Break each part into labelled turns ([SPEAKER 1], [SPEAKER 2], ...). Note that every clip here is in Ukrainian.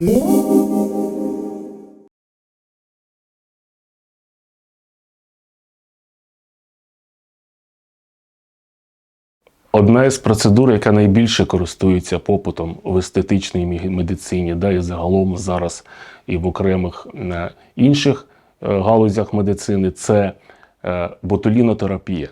[SPEAKER 1] Одна із процедур, яка найбільше користується попитом в естетичній медицині, да, і загалом зараз і в окремих е, інших е, галузях медицини, це е, ботулінотерапія.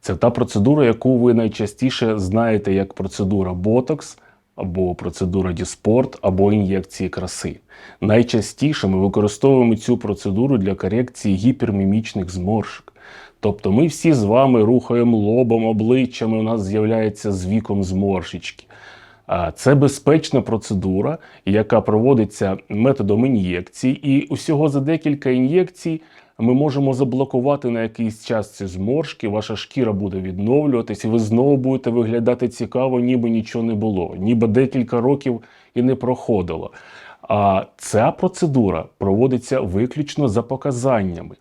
[SPEAKER 1] Це та процедура, яку ви найчастіше знаєте як процедура ботокс, або процедура діспорт, або ін'єкції краси. Найчастіше ми використовуємо цю процедуру для корекції гіпермімічних зморшок. Тобто ми всі з вами рухаємо лобом, обличчями, у нас з'являється з віком зморшечки. Це безпечна процедура, яка проводиться методом ін'єкцій, і усього за декілька ін'єкцій ми можемо заблокувати на якийсь час ці зморшки, ваша шкіра буде відновлюватись, і ви знову будете виглядати цікаво, ніби нічого не було, ніби декілька років і не проходило. А ця процедура проводиться виключно за показаннями.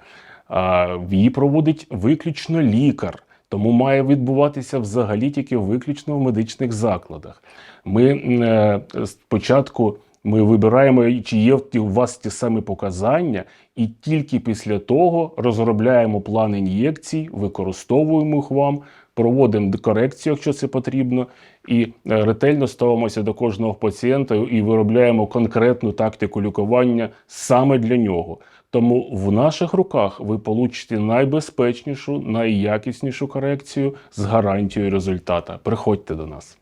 [SPEAKER 1] А, Її проводить виключно лікар, тому має відбуватися взагалі тільки виключно в медичних закладах. Ми е, спочатку ми вибираємо, чи є у вас ті самі показання, і тільки після того розробляємо план ін'єкцій, використовуємо їх вам, проводимо корекцію, якщо це потрібно, і е, ретельно ставимося до кожного пацієнта і виробляємо конкретну тактику лікування саме для нього. Тому в наших руках ви получите найбезпечнішу, найякіснішу корекцію з гарантією результата. Приходьте до нас.